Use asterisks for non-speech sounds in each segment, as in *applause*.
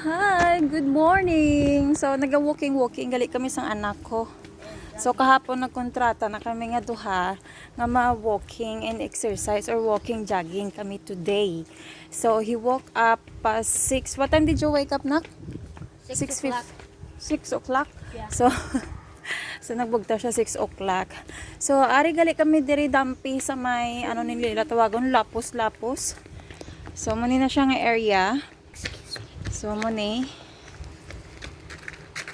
Hi, good morning. So naga-walking-walking gali kami sang anak ko. So kahapon nagkontrata na kami nga duha nga ma-walking and exercise or walking jogging kami today. So he woke up past 6. What time did you wake up, nak? Six 6 o'clock. 6 o'clock? Yeah. So *laughs* So nagbugta siya 6 o'clock. So ari gali kami diri dampi sa may ano nila tawagon lapos-lapos. So muni na siya nga area. So muni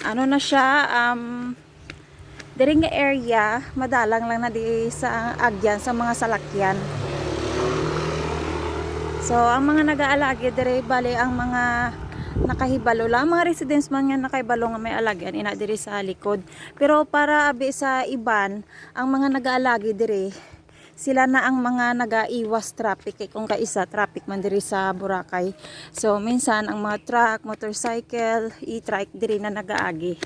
ano na siya um diri nga area madalang lang na di sa agyan sa mga salakyan. So ang mga nag-aalagi diri bali ang mga nakahibalo lang. Mga residents man nga nakahibalo nga may alagyan ina diri sa likod. Pero para abi sa iban ang mga nag-aalagi diri sila na ang mga nagaiwas traffic kay kung kaisa traffic man diri sa Boracay. So minsan ang mga truck motorcycle e-trike diri na nagaagi.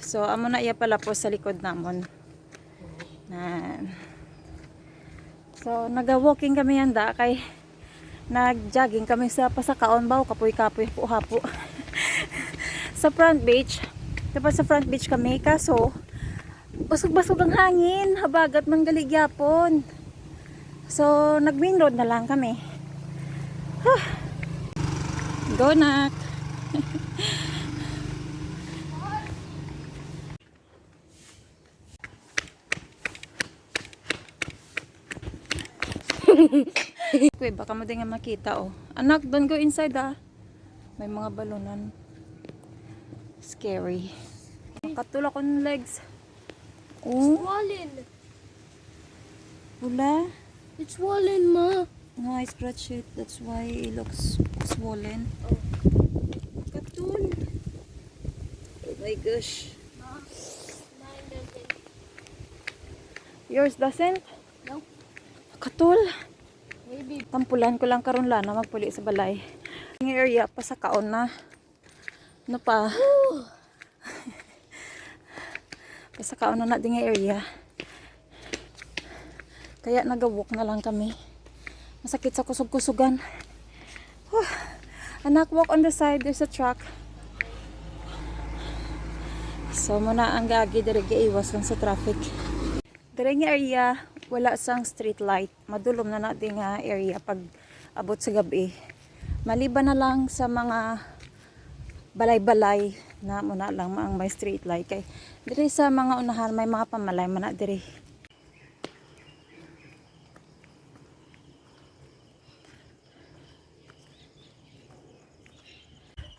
So amo na iya pala po sa likod namon. Na so naga-walking kami yanda kay nag-jogging kami sa pasakaon baw kapoy-kapoy po hapo. *laughs* Sa front beach. Dapat sa front beach kami kaso basog-basog ang hangin habagat man galigyapon so nag main road na lang kami Huh. go nak *laughs* Kuy, baka mo din nga makita oh. Anak, don't go inside ah. May mga balunan. Scary. Katulak ko ng legs. Oh, Swollen. wala. It's swollen, ma. No, I scratch it. That's why it looks swollen. Oh. Katul. Oh my gosh. Mine doesn't. Yours doesn't? Nope. Katul. Maybe. Tampulan ko lang karon lana magpuli sa balay. Ang area pa sa kaon na. Ano pa? pa sa kaon na ding area. Kaya nagawalk na lang kami. Masakit sa kusog-kusugan. Anak, walk on the side. There's a truck. So, muna ang gagi diri iwas lang sa traffic. Diri nga area, wala sang street light. Madulom na natin nga area pag abot sa gabi. Maliban na lang sa mga balay-balay na muna lang ang may street light. Kay diri sa mga unahan may mga pamalay man diri.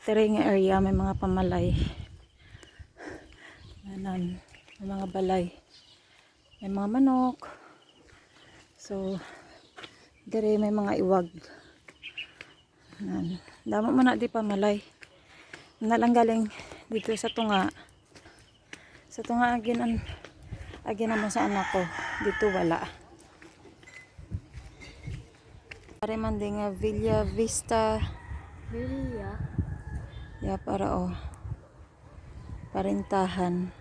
Diri area may mga pamalay. Anan, may mga balay. May mga manok. So, dire may mga iwag. Nan, damo man na di pa malay. Na lang galing dito sa tunga. Sa tunga agin an agin naman sa anak ko. Dito wala. Pare man din nga Villa Vista. Yeah. Ya para oh. Parintahan.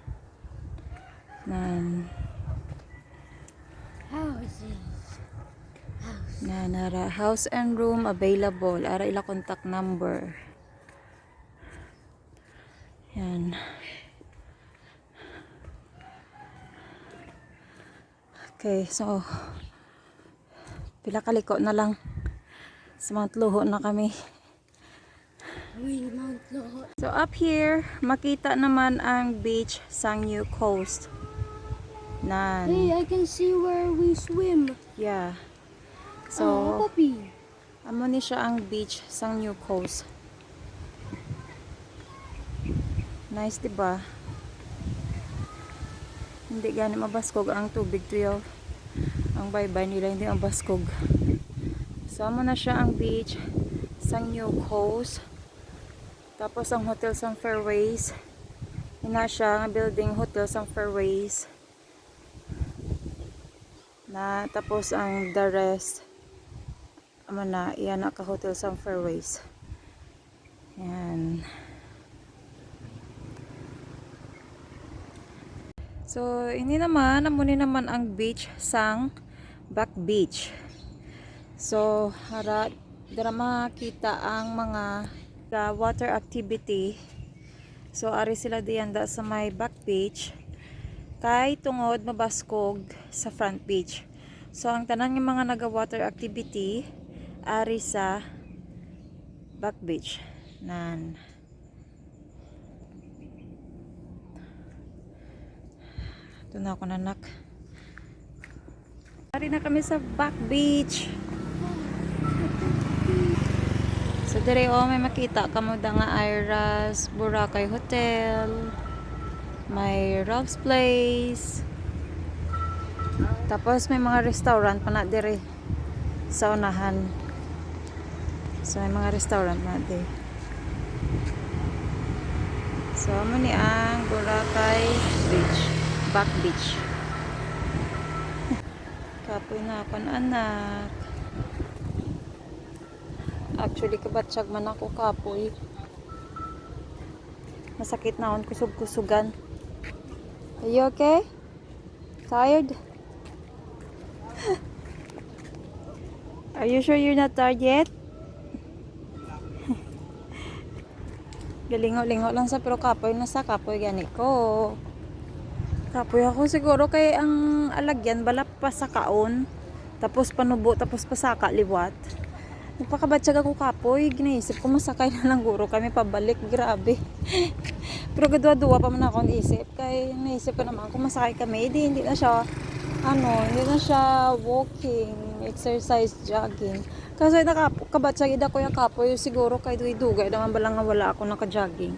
Nan. Houses. na nara house and room available ara ila contact number yan okay so pila kaliko na lang sa mga tluho na kami Mount Lahat. so up here makita naman ang beach Sangyu Coast nan Hey, I can see where we swim. yeah So, oh, puppy. Amo ni siya ang beach sang New Coast. Nice, 'di ba? Hindi gani mabaskog ang tubig tuyo. Ang baybay nila hindi mabaskog. So amo na siya ang beach sang New Coast. Tapos ang hotel sang Fairways. Ina siya nga building hotel sang Fairways. Na tapos ang the rest ama na iyan na ka hotel sa Fairways yan so ini naman amuni naman ang beach sang back beach so hara Dara makita ang mga uh, water activity. So ari sila diyan da sa may back beach. Kay tungod mabaskog sa front beach. So ang tanan ng mga naga water activity ari sa back beach. Nan. Ito na ako nanak. Ari na kami sa back beach. So dire oh may makita kamo da nga Iras Boracay Hotel. May Rob's Place. Tapos may mga restaurant pa na dire sa unahan. So may mga restaurant na dire. So amo ni ang Boracay Beach, Back Beach. Kapoy na ako na anak. Actually, kabatsyag man ako kapoy. Masakit na akong kusog-kusugan. Are you okay? Tired? *laughs* Are you sure you're not tired yet? *laughs* Galingo-lingo lang sa pero kapoy na sa kapoy gani ko. Kapoy ako siguro kay ang alagyan balap pa sa kaon. Tapos panubo, tapos pasaka liwat. Nagpakabatsyag ako kapoy. Ginaisip ko masakay na lang guro kami pabalik. Grabe. *laughs* Pero gadwa-duwa pa man ako isip. Kaya naisip ko naman kung masakay kami, di, hindi na siya ano, hindi na siya walking, exercise, jogging. Kasi nakabatsyag ida ko yung kapoy, siguro kay duwi-dugay naman bala nga wala ako naka-jogging.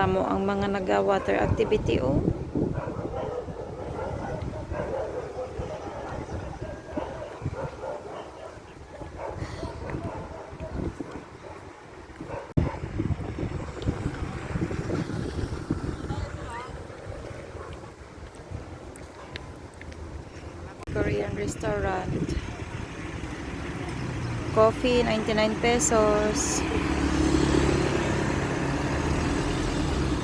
Damo ang mga naga-water activity oh. Korean restaurant. Coffee, 99 pesos.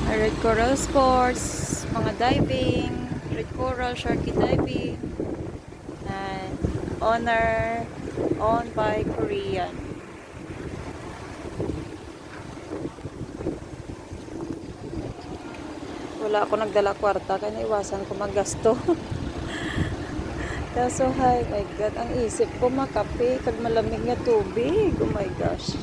Red Coral Sports, mga diving, Red Coral, Sharky Diving, and Honor, owned by Korean. Wala ako nagdala kwarta, kaya iwasan ko maggasto. *laughs* Kaso, hi, my God, ang isip ko makape, kag malamig nga tubig. Oh my gosh.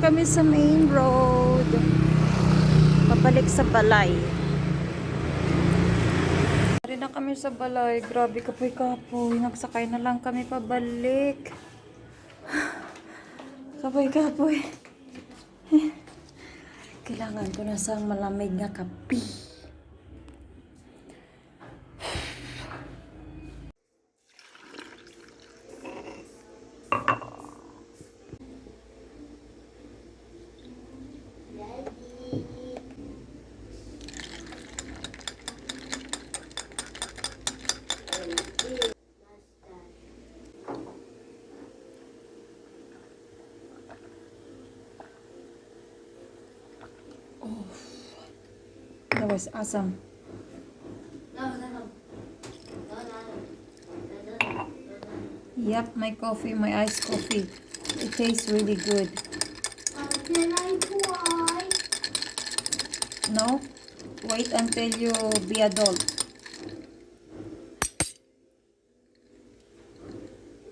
Kami sa main road. Pabalik sa balay. Rin na kami sa balay. Grabe kapoy kapoy. Nagsakay na lang kami pabalik. *sighs* Kapoy kapoy. *laughs* Kailangan ko na sa malamig nga kape. That was awesome. Yep, my coffee, my iced coffee. It tastes really good. Can I try? No? Wait until you be adult.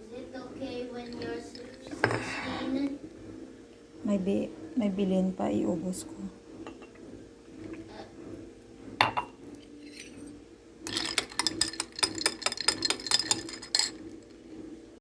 Is it okay when you're 16? May, bi may bilin pa, iubos ko.